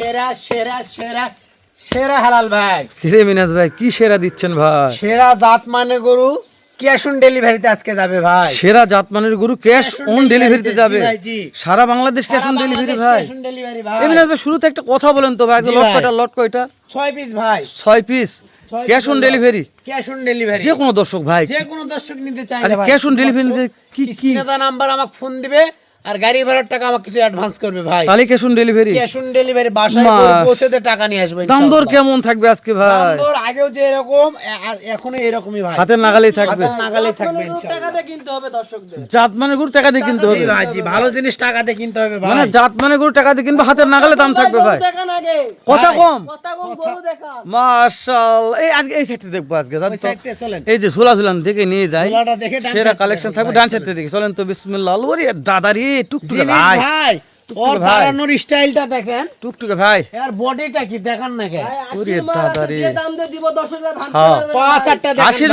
সেরা সেরা সেরা সেরা হালাল ভাই। মিনাজ ভাই কি সেরা দিচ্ছেন ভাই? সেরা জাত মানে গরু ক্যাশ অন ডেলিভারিতে আজকে যাবে ভাই। সেরা জাতমানের গরু ক্যাশ অন ডেলিভারিতে যাবে। সারা বাংলাদেশ ক্যাশ অন ডেলিভারি ভাই। ক্যাশ ভাই। শুরুতে একটা কথা বলেন তো ভাই লট। কয়টা লট কয়টা ছয় পিস ভাই। ছয় piece cash on delivery. Cash on delivery. যে কোনো দর্শক ভাই। যে কোনো দর্শক নিতে চাইলে আচ্ছা, on delivery নিতে কি- কি- নাম্বার আমাকে ফোন দিবে। আর গাড়ি ভাড়ার টাকা আমাকে কিছু অ্যাডভান্স করবে ভাই। তাহলে cash on delivery cash on delivery বাসায়। পৌঁছে দিয়ে টাকা নিয়ে আসবে দাম দর কেমন থাকবে আজকে ভাই? দাম দর আগেও যে এরকম এখনও এরকমই ভাই। হাতের নাগালেই থাকবে। হাতের নাগালে থাকবে ইনশাআল্লাহ। টাকাতে কিনতে হবে দর্শকদের। জাতমানের গরু টাকা দিয়ে কিনতে হবে। ভাই জি ভালো জিনিস টাকাতে কিনতে হবে ভাই। মানে জাতমানের গরু টাকা দিয়ে কিনবে হাতের নাগালে দাম থাকবে ভাই। কথা কম। কথা কম গরু দেখান। মাশাআল্লাহ। এই আজকে এই সাইডটা দেখব আজকে জানো ওই তো? সাইডটা চলেন। এই যে ঝোলা ঝুলান থেকে নিয়ে যাই। দেখে ডান সেরা সাইডটা কালেকশন থাকবে ডান চলেন। সাইড থেকে চলেন তো বিসমিল্লাহ। ওরে দাদা রে টুকটুকে ভাই। ভাই ওর ভাই। দাঁড়ানোর স্টাইলটা দেখেন। টুকটুকে ভাই। আর বডিটা কি দেখান না কেন দাম দিয়ে দিব।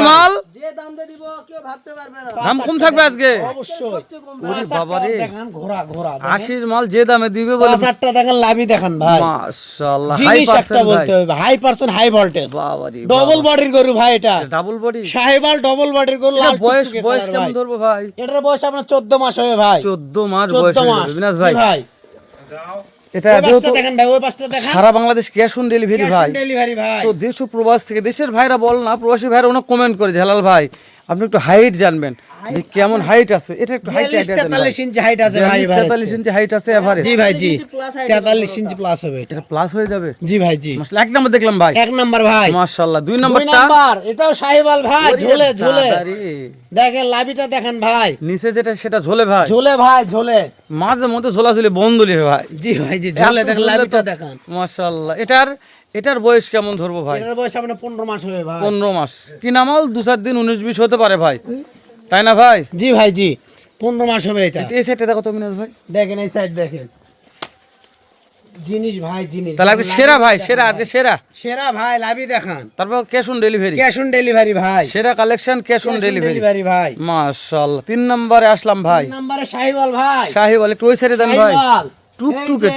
মাল? যে দাম দিয়ে দিব কেউ ভাবতে পারবে না। দাম কম থাকবে আজকে? অবশ্যই সবচেয়ে কম ভাই। ওরে বাবা রে। দেখান ঘোরা ঘোরা আশির মাল যে দামে দিবে বলে পাঁচ আটটা লাভই দেখান ভাই। মাশাআল্লাহ হাই পার্সেন্ট বলতে হবে হাই পার্সেন্ট হাই ভোল্টেজ বাবা রে ডবল বডির গরু ভাই এটা। ডাবল বডি সাহেবাল ডবল বডির গরু লাল বয়স বয়স কেমন ধরবো ভাই? এটার বয়স আপনার 14 মাস হবে ভাই। 14 মাস বয়স 14 মাস। বিনাশ জি ভাই? ভাই এটা ওই পাশটা যেহেতু দেখেন ভাই ওই পাশটা দেখেন। সারা বাংলাদেশ ক্যাশ অন ডেলিভারি ভাই। তো দেশ প্রবাস থেকে দেশের ভাইরা বল না প্রবাসী ভাইরা ওনা কমেন্ট করে যে ভাই আপনি একটু হাইট জানবেন। যে কেমন হাইট আছে? এটা একটু হাইট 43 ইঞ্চি হাইট আছে ভাই এবারে। তেতাল্লিশ ইঞ্চি হাইট আছে এভারেজ জি ভাই জি। 43 plus height 43 ইঞ্চি প্লাস হবে এটা প্লাস হয়ে যাবে? জি ভাই জি। মাশাআল্লাহ, এক নম্বর দেখলাম ভাই। এক নাম্বার ভাই। মাশাআল্লাহ দুই দুই নম্বরটা নাম্বার এটাও সাহেবাল ভাই ঝোলে ঝোলে। দেখেন লাভিটা দেখেন ভাই। নিচে যেটা সেটা ঝোলে ভাই। ঝোলে ভাই ঝোলে। মাঝে মধ্যে ঝোলাঝুলি বন্ধুলি ভাই। জি ভাই জি ঝোলে দেখেন তো- দেখেন। মাশাআল্লাহ। এটার এটার বয়স কেমন ধরবো ভাই? এটার বয়স আপনার 15 মাস হবে ভাই। পনেরো মাস। কি নামাল? দু চার দিন 19 20 হতে পারে ভাই। তাই না ভাই? জি ভাই জি 15 মাস হবে এটা। এই সাইডটা দেখো তো মিনাজ ভাই। দেখেন এই সাইড দেখেন। জিনিস ভাই জিনিস। তাহলে আজকে সেরা ভাই সেরা আজকে সেরা। সেরা ভাই লাভি দেখান। তারপর cash on delivery cash on delivery ভাই। সেরা কালেকশন ক্যাশ অন ডেলিভারি ভাই। মাশাআল্লাহ তিন নম্বরে আসলাম ভাই। তিন নম্বরে সাহিবাল ভাই। সাহেব একটু ওই সাইডে দেন ভাই। টুকটুকে,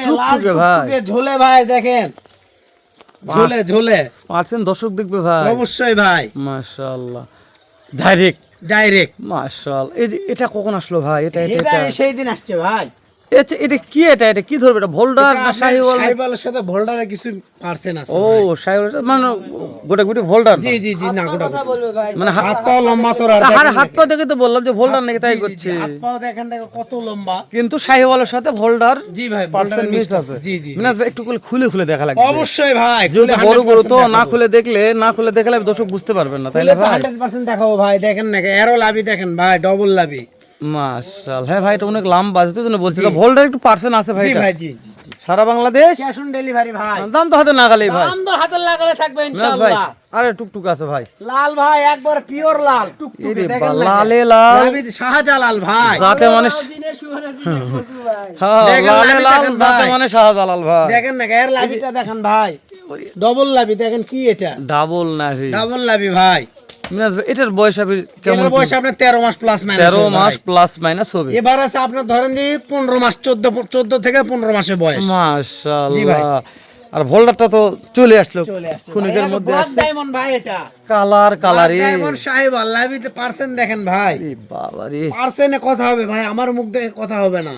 ভাই। ঝোলে ভাই দেখেন। ঝোলে ঝোলে। পার্সেন্ট দর্শক দেখবে ভাই। অবশ্যই ভাই। মাশাআল্লাহ ডাইরেক্ট ডাইরেক্ট মাশাআল্লাহ এই যে এটা কখন আসলো ভাই? এটা এটা সেই দিন আসছে ভাই। এটা এটা কি এটা? এটা কি ধরবে? এটা ভোল্ডার না সাহেব সাহিবালের সাথে ভোল্ডারের কিছু পার্সেন্ট আছে ও ভাই। মানে গোটা গুটি ভোল্ডার জি জি জি না গোটা কথা বলবে ভাই। মানে হাত হাত লম্বা চড়া আর হাত দেখেন হাত দেখেন। পা দেখে তো বললাম যে ভোল্ডার নাকি তাই জি, জি, জি, করছে হাত পাও দেখেন দেখো কত লম্বা। কিন্তু সাহেবালের সাথে ভোল্ডার জি ভাই পার্সেন্ট মিক্স আছে। জি জি জি। একটু করে খুলে খুলে দেখা লাগবে। অবশ্যই ভাই যেহেতু বড় বড় তো না খুলে দেখলে না খুলে দেখলে দর্শক বুঝতে পারবেন না তাই খুলে না তো ভাই। 100% দেখাবো ভাই দেখেন না এরো লাভি দেখেন ভাই ডবল লাভি মাশাআল্লাহ। হ্যাঁ ভাই এটা অনেক লম্বা আছে তো জন্য বলছি। তো ভোল্ডার একটু পার্সেন্ট আছে ভাই জি ভাই জি সারা বাংলাদেশ? ক্যাশ অন ডেলিভারি ভাই। দাম তো হাতে নাগালেই ভাই। দাম তো হাতের লাগালে থাকবে ইনশাআল্লাহ। আরে টুকটুক আছে ভাই। লাল ভাই একবার পিওর লাল টুকটুকে এরে দেখেন বা, লালে লাল। শাহজালাল ভাই। যাতে মানে লাল হ্যাঁ দেখেন লালে লাল দেখেন যাতে ভাই। মানে শাহজালাল ভাই। দেখেন না এর লাভিটা দেখেন ভাই। ডবল লাভি দেখেন কি এটা। ডাবল না ডাবল লাভি ভাই। ভাই এটার বয়স আপনি কেমন বয়স আপনার 13 মাস প্লাস মাইনাস তেরো মাস প্লাস মাইনাস হবে। এবার আছে আপনার ধরেন যে 15 মাস 14 14 থেকে 15 মাসের বয়স। মাশাআল্লাহ। আর ভোল্ডারটা তো চলে আসলো ক্ষণিকের মধ্যে আসছে। ডায়মন্ড ভাই এটা। কালার কালারে ডায়মন্ড সাহেব লাভিতে পার্সেন্ট দেখেন ভাই। বাবা রে। পার্সেন্টে কথা হবে ভাই আমার মুখ দেখে কথা হবে না।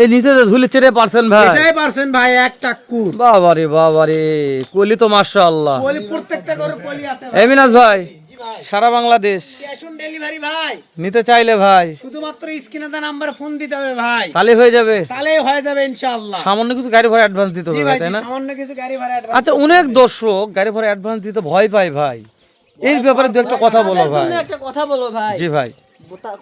এই নিচে যে ঝুলি চেড়ে পারছেন ভাই। এটাই পার্সেন্ট ভাই এক চাক্কুর বাবা রে বাবা রে। কলি তো মাশাআল্লাহ। পলি প্রত্যেকটা করে পলি আছে এই মিনাজ ভাই ভাই। সারা বাংলাদেশ। ক্যাশ অন ডেলিভারি ভাই। নিতে চাইলে ভাই। শুধুমাত্র স্ক্রিনে দা নাম্বার ফোন দিতে হবে ভাই। তাহলে হয়ে যাবে। তাহলে হয়ে যাবে ইনশাআল্লাহ। সামান্য কিছু গাড়ি ভাড়া অ্যাডভান্স দিতে হবে তাই না? সামান্য কিছু গাড়ি ভাড়া অ্যাডভান্স আচ্ছা অনেক দর্শক গাড়ি ভাড়া অ্যাডভান্স দিতে ভয় পায় ভাই। এই ব্যাপারে দু একটা কথা বলো ভাই। একটা কথা বলো ভাই। জি ভাই।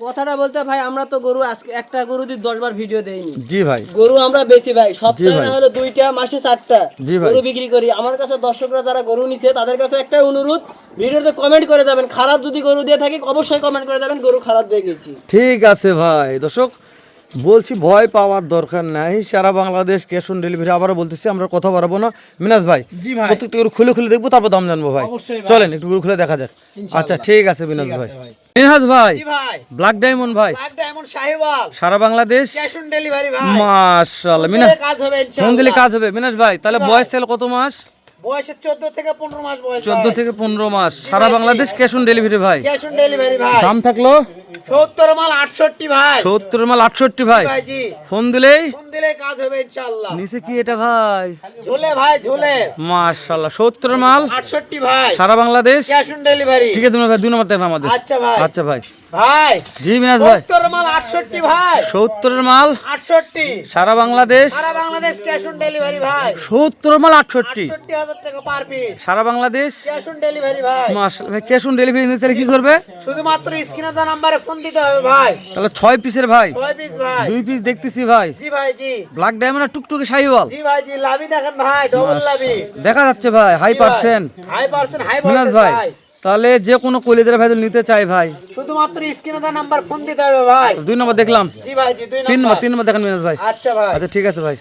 কথাটা বলতে ভাই আমরা তো গরু আজকে একটা গরু দিয়ে দশ বার ভিডিও দেইনি। জি ভাই। গরু আমরা বেশি ভাই সপ্তাহে। না হলে দুইটা মাসে চারটা গরু বিক্রি করি। আমার কাছে দর্শকরা যারা গরু নিছে তাদের কাছে একটা অনুরোধ ভিডিওতে কমেন্ট করে যাবেন। খারাপ যদি গরু দিয়ে থাকি অবশ্যই কমেন্ট করে যাবেন গরু খারাপ দিয়ে গেছি। ঠিক আছে ভাই। দর্শক বলছি ভয় পাওয়ার দরকার নাই। সারা বাংলাদেশ ক্যাশ অন ডেলিভারি। আবারও বলতেছি আমরা কথা বাড়াবো না। মিনাজ ভাই। প্রত্যেকটা গরু খুলে খুলে দেখব তারপর দাম জানব ভাই। চলেন একটু গরু খুলে দেখা যাক। আচ্ছা ঠিক আছে মিনাজ ভাই। মিনাজ ভাই ব্ল্যাক ডায়মন্ড ভাই। সারা বাংলাদেশ মাশাআল্লাহ। মিনাজ দিলে কাজ হবে ফোন দিলে কাজ হবে। মিনাজ ভাই তাহলে বয়স ছিল কত মাস? বয়সে 14 থেকে 15 মাস বয়স চোদ্দ থেকে পনেরো মাস। সারা বাংলাদেশ ক্যাশ অন ডেলিভারি ভাই। ক্যাশ অন ডেলিভারি ভাই। দাম থাকল? 70 মাল 68 ভাই। সত্তর মাল আটষট্টি ভাই। ফোন দিলেই? ফোন দিলে কাজ হবে ইনশাআল্লাহ। নিচে কি এটা ভাই? ঝোলে ভাই ঝোলে। সত্তর মাল। 68 ভাই। সারা বাংলাদেশ? Cash on delivery. ঠিক আছে ভাই দুই নম্বর দেন আমাদের। আচ্ছা ভাই। আচ্ছা ভাই। ভাই জি মিনাজ ভাই। 70 মাল 68 ভাই। সত্তরের মাল? 68 সারা বাংলাদেশ? সারা বাংলাদেশ ক্যাশ অন ডেলিভারি ভাই। সত্তর মাল আটষট্টি। 68000 টাকা পার পিস সারা বাংলাদেশ? ক্যাশ অন ডেলিভারি ভাই। মাশাআল্লাহ ভাই ক্যাশ অন ডেলিভারি নিতে চাইলে কি করবে? শুধুমাত্র স্ক্রিনে দেওয়া নাম্বারে ফোন দিতে হবে ভাই। তাহলে ছয় পিসের ভাই। ছয় পিস ভাই। দুই পিস দেখতেছি ভাই। জি ভাই জি। ব্ল্যাক ডায়মন্ড টুকটুকি শাহিওয়াল। জি ভাই জি লাভি দেখেন ভাই ডবল লাভি দেখা যাচ্ছে ভাই high percent high percent high Minaj ভাই। তাহলে যে কোনো কলিদের ভাই নিতে চাই ভাই। শুধুমাত্র স্ক্রিনে দা নাম্বার ফোন দিতে হবে ভাই। দুই নম্বর দেখলাম। জি ভাই জি দুই তিন নম্বর নাম্বার। তিন নম্বর দেখেন মিনাস ভাই। আচ্ছা ভাই। আচ্ছা ঠিক আছে ভাই।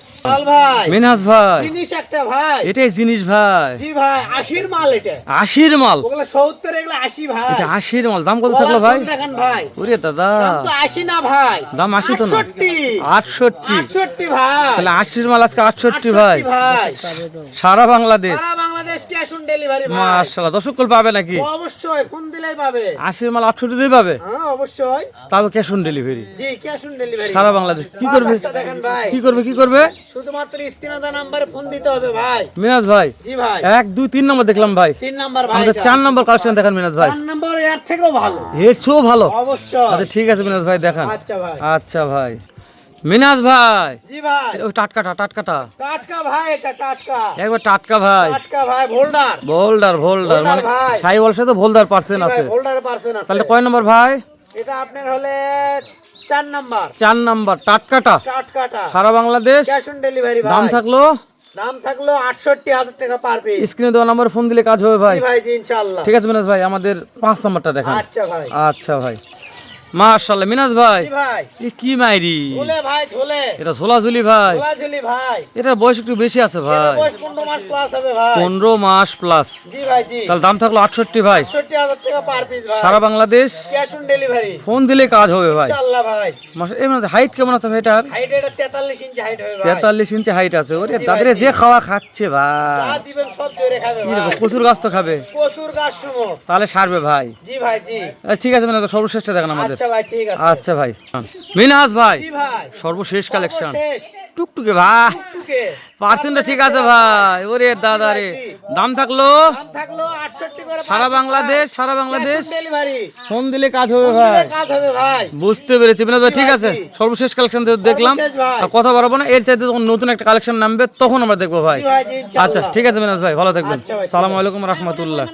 ভাই। মিনাজ ভাই। জিনিস একটা ভাই। এটাই জিনিস ভাই। জি ভাই আশির মাল এটা। আশির মাল? ওগুলো সত্তর এগুলো আশি ভাই। এটা আশির মাল। দাম কত থাকল ভাই? দেখেন ভাই। ওরে দাদা। দাম তো আশি না ভাই। দাম আশি তো না? আটষট্টি। আটষট্টি। আটষট্টি ভাই। তাহলে আশির মাল আজকে আটষট্টি ভাই। সারা বাংলাদেশ। সারা বাংলাদেশ ক্যাশ অন ডেলিভারি ভাই। মাশাল্লাহ দর্শক কল পাবে নাকি? অবশ্যই ফোন দিলেই পাবে। আশির মাল আটষট্টি দিয়ে পাবে? হ্যাঁ অবশ্যই। তাও ক্যাশ অন ডেলিভারি জি ক্যাশ অন ডেলিভারি সারা বাংলাদেশ। কি করবে? কি করবে? কি করবে? শুধুমাত্র স্ক্রিনে নাম্বারে ফোন দিতে হবে ভাই। মিনাজ ভাই জি ভাই। এক দুই তিন নম্বর দেখলাম ভাই। তিন নাম্বার ভাই আমাদের চার নম্বর কালেকশন দেখান মিনাজ ভাই। চার নাম্বার এর থেকেও ভালো। এর চেয়েও ভালো। অবশ্যই। আচ্ছা ঠিক আছে মিনাজ ভাই দেখান। আচ্ছা ভাই। আচ্ছা ভাই। মিনাজ ভাই। জি ভাই। ওই টাটকাটা টাটকাটা টাটকা ভাই এটা টাটকা। একবার টাটকা ভাই। টাটকা ভাই ভোল্ডার। ভোল্ডার মানে ভোল্ডার আছে। ভোল্ডার পার্সেন্ট আছে। তাহলে কয় নম্বর ভাই? এটা আপনার হলে চার নাম্বার। চার নাম্বার টাটকাটা। টাটকাটা। সারা বাংলাদেশ। ক্যাশ অন ডেলিভারি ভাই। দাম থাকল? দাম থাকল আটষট্টি হাজার টাকা পার পিস। স্ক্রিনে দেওয়া নাম্বার ফোন দিলে কাজ হবে ভাই। জি ভাই জি ইনশাআল্লাহ। ঠিক আছে মিনাজ ভাই আমাদের পাঁচ নাম্বারটা দেখান। আচ্ছা ভাই। আচ্ছা ভাই। মাশাআল্লাহ মিনাজ ভাই। ভাই? এ কি মাইরি? ঝোলে ভাই ঝোলে। এটা ঝোলাঝুলি ভাই। ঝোলাঝুলি ভাই। এটার বয়স একটু বেশি আছে ভাই। বয়স পনেরো মাস প্লাস হবে ভাই। পনেরো মাস প্লাস জি ভাই জি। তাহলে দাম থাকল আটষট্টি ভাই। আটষট্টি হাজার টাকা পার পিস ভাই। সারা Bangladesh? Cash on delivery. Phone দিলে কাজ হবে ভাই। ইনশাআল্লাহ ভাই। মাস- এই মানে হাইট কেমন আছে এটার? হাইট এটা তেতাল্লিশ ইঞ্চি হাইট হবে ভাই। তেতাল্লিশ ইঞ্চি হাইট আছে। ওরে জি তাদের যে খাওয়া খাচ্ছে যা ভাই দিবেন সব জোরে খাবে ভাই। প্রচুর গাছ তো খাবে। গাছ তাহলে সারবে ভাই। জি ভাই জি। ঠিক আছে মানে সর্বশ্রেষ্ঠ দেখেন আমাদের। আচ্ছা ভাই ঠিক আছে। আচ্ছা ভাই। মিনহাজ ভাই সর্বশেষ কালেকশন টুকটুকে ভাই। টুকে পার্সেন্টটা ঠিক আছে ভাই। ওরে দাদা রে। দাম থাকল? দাম থাকল 68 করে সারা বাংলাদেশ সারা বাংলাদেশ। ফোন দিলে কাজ হবে ভাই। বুঝতে পেরেছি। বিনোদ ভাই ঠিক আছে। সর্বশেষ কালেকশন দেখলাম। আর কথা বাড়াবো না। এর চাইতে যখন নতুন একটা কালেকশন নামবে তখন আমরা দেখব ভাই। আচ্ছা ঠিক আছে বিনোদ ভাই ভালো থাকবেন। আচ্ছা সালাম আলাইকুম রহমতুল্লাহ।